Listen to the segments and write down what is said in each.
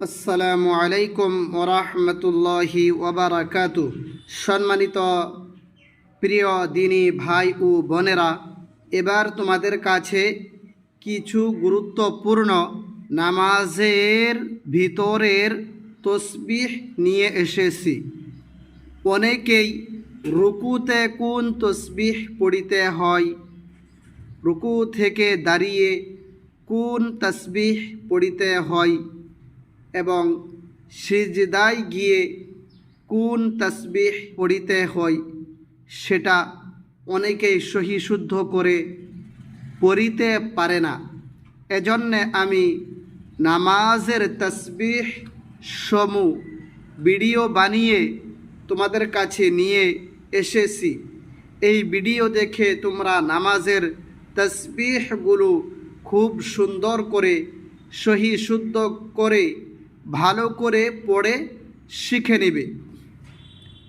আসসালামু আলাইকুম ওরহমতুল্লাহি ওবরাকাতু। সম্মানিত প্রিয় দিনী ভাই ও বোনেরা, এবার তোমাদের কাছে কিছু গুরুত্বপূর্ণ নামাজের ভিতরের তসবিহ নিয়ে এসেছি। অনেকেই রুকুতে কোন তসবিহ পড়িতে হয়, রুকু থেকে দাঁড়িয়ে কোন তসবিহ পড়িতে হয় এবং সিজদায় গিয়ে কোন তসবিহ পড়িতে হয় সেটা অনেকেই সহি শুদ্ধ করে পড়িতে পারে না। এজন্যে আমি নামাজের তসবিহ সমূহ ভিডিও বানিয়ে তোমাদের কাছে নিয়ে এসেছি। এই ভিডিও দেখে তোমরা নামাজের তসবিহগুলো খুব সুন্দর করে সহি শুদ্ধ করে ভালো করে পড়ে শিখে নেবে।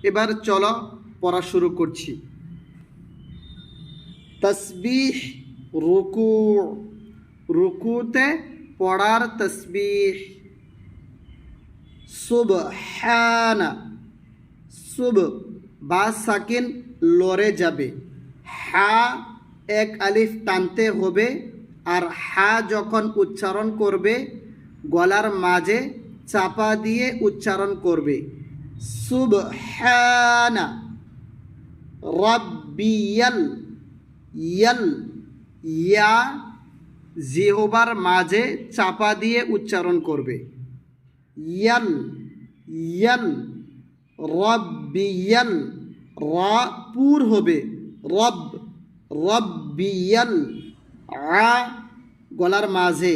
এবার চলো পড়া শুরু করছি। তসবিহ, রুকু। রুকুতে পড়ার তসবিহ। সুবহানা। সুব, বা সাকিন লড়ে যাবে। হা, এক আলিফ টানতে হবে। আর হা যখন উচ্চারণ করবে, গলার মাঝে চাপা দিয়ে উচ্চারণ করবে। সুবহানা ইয়া জিহবার মাঝে চাপা দিয়ে উচ্চারণ করবে। ইয়াল ইয়াল রব্বিয়াল র পুর হবে। রব রব্বিয়াল আ গলার মাঝে।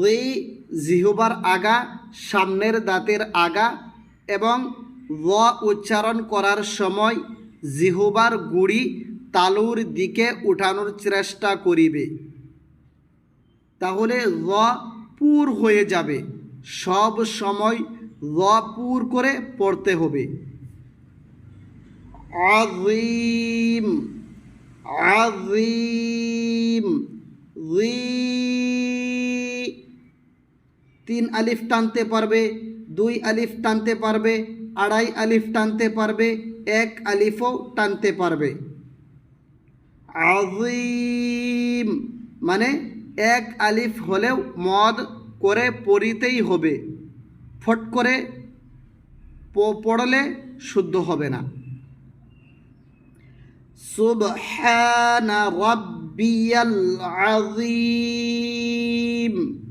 রি জিহবার আগা সামনের দাঁতের আগা এবং র উচ্চারণ করার সময় জিহবার গুড়ি তালুর দিকে উঠানোর চেষ্টা করিবে। তাহলে র পুর হয়ে যাবে। সব সময় র পুর করে পড়তে হবে। আজিম আজিম রি তিন আলিফ টানতে পারবে, দুই আলিফ টানতে পারবে, আড়াই আলিফ টানতে পারবে, এক আলিফও টানতে পারবে। আজিম মানে এক আলিফ হলেও মদ করে পড়িতেই হবে। ফট করে পড়লে শুদ্ধ হবে না। সুবহান রাব্বিয়াল আযীম।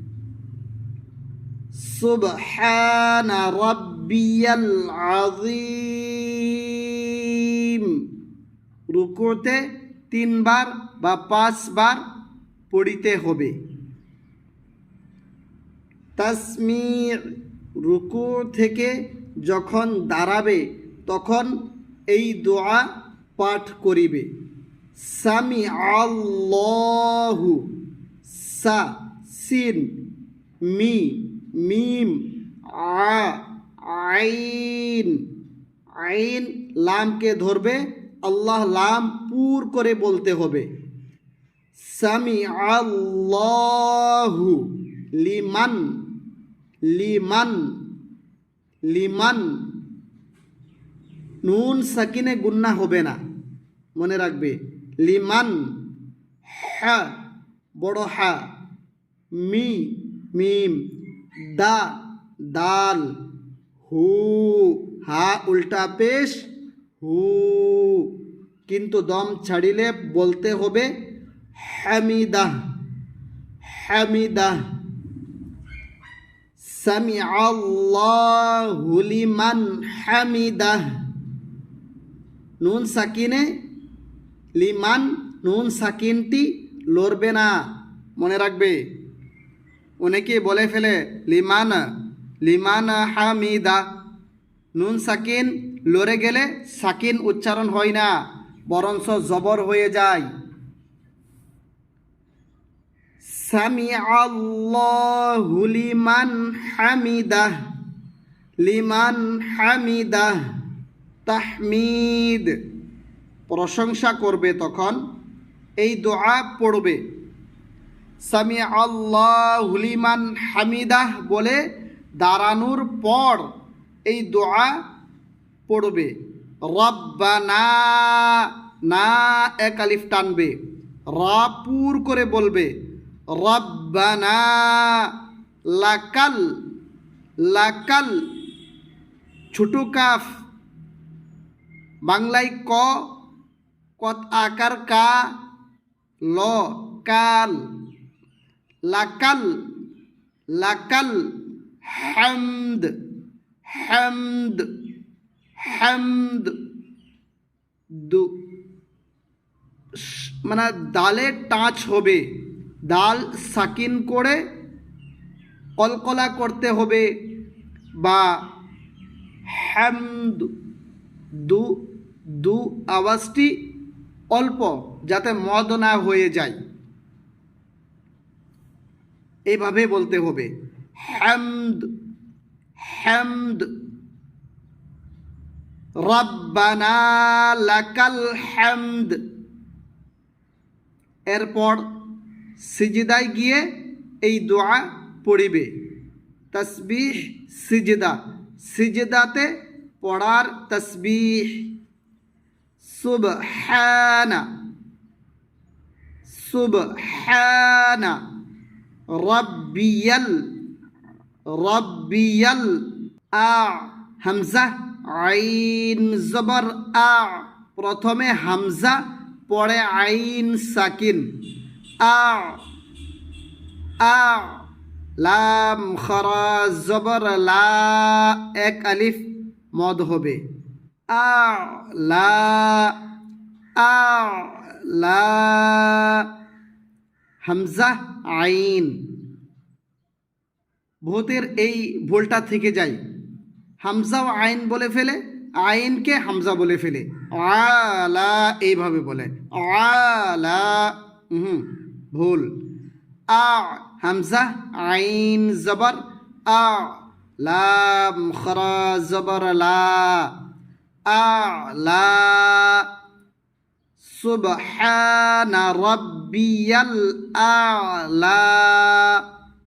সুবহান রাব্বিয়াল আযীম। রুকুতে তিনবার বা পাঁচবার পড়িতে হবে। তাসমি রুকু থেকে যখন দাঁড়াবে, তখন এই দোয়া পাঠ করিবে। সামি আল্লাহু সা সিন মি মিম, আ, আইন আইন লামকে ধরবে, আল্লাহ লাম পুর করে বলতে হবে। সামি আল্লাহু লিমান লিমান লিমান। নুন সাকিনে গুন্না হবে না, মনে রাখবে। লিমান, হা, বড় হা, মি, মিম। দা, দাল, হু, হা, উল্টা পেশ, হু। কিন্তু দম ছাড়িলে বলতে হবে হামিদাহ হামিদাহ সামি লিমান হামিদাহ নুন সাকিনে, লিমান, নুন সাকিনটি লড়বে না। মনে রাখবে। অনেকে বলে ফেলে, লিমান লিমান হামিদা। নুন সাকিন লড়ে গেলে সাকিন উচ্চারণ হয় না, বরঞ্চ জবর হয়ে যায়। লিমান হামিদাহ লিমান তাহমিদ। প্রশংসা করবে তখন, এই দোয়া পড়বে। সামি হুলিমান হামিদাহ বলে দাঁড়ানোর পর এই দোয়া পড়বে। রব্বানা, না, এক আলিফ টানবে। রাপুর করে বলবে, রব্বানা, লাকাল লাকাল, ছোট কাফ, বাংলায় ক, কত আকার কা, ল, কাল। লাকাল লাকাল, হামদ হামদ হামদ, দু মানে দালে টাচ হবে দাল সাকিন করে কলকলা করতে হবে বা হ্যামদ দু দু আওয়াজটি অল্প যাতে মদ না হয়ে যায়। এইভাবে বলতে হবে। হ্যামদ হ্যামদ রব্বানা লাকাল হ্যামদ এরপর সিজদায় গিয়ে এই দোয়া পড়িবে। তসবিহ, সিজদা। সিজদাতে পড়ার তসবিহ। সুবহানা। সুবহানা। রব্বিয়াল রব্বিয়াল, আ, হামজা, আইন জবর, আ, প্রথমে হামজা, পরে আইন সাকিন, আ আ, লাম, খরা, জবর, লা, এক আলিফ, মদ হবে, আ, লা আ, লা হামজা আইন। ভূতের এই ভুলটা থেকে যায় হামজা আইন বলে ফেলে, আইনকে হামজা বলে ফেলে। আলা এইভাবে বলে। আলা হুম ভুল। আ, হামজা, আইন, জবর। আ জবর, লা। আ, লা সুবহান রব্বিয়াল আলা।